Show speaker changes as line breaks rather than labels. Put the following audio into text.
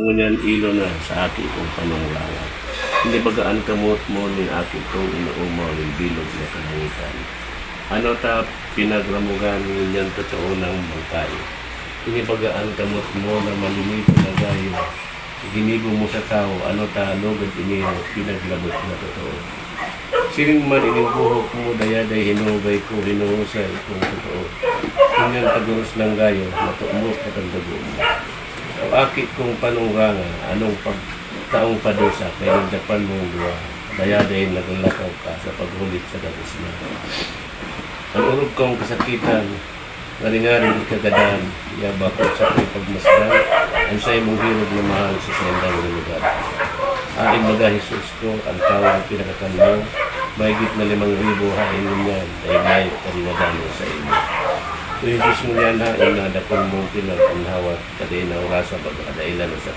Ngunyan ilo na sa aki kong panunglangan. Hindi bagaan kamot mo ni aki kong inuumaw ng bilog na kalangitan. Ano ta pinagramugan ngunyan totoo ng bangkay. Hindi bagaan kamot mo na malimito na gayo. Ginigo mo sa tao, ano ta lugod inihaw, pinaglabot na totoo. Siling man ining buhok mo dayaday hinugay ko hinuhusay kung totoo. Kunyan taguros ng gayo, matumbok na mo. Sa akit kong panungranga, anong pagtaong padusa, kaya nagdapan mong duwa, dayaday naglakaw ka sa paghulit sa dagos na. Ang urog kong kasakitan, ngaringaring kagadan, yaba ko sa pagmasdan, ang sa'yo mong hirog na mahal sa sendang ng lugar. Aking mga Jesus ko, ang tawag pinakakanlaw, mahigit na limang ribo hain mo niyan, dahil may karinadano sa inyo. So Jesus mo yan ha, inadakong mong pinag ang hawat, kaday na orasa, pag adailan sa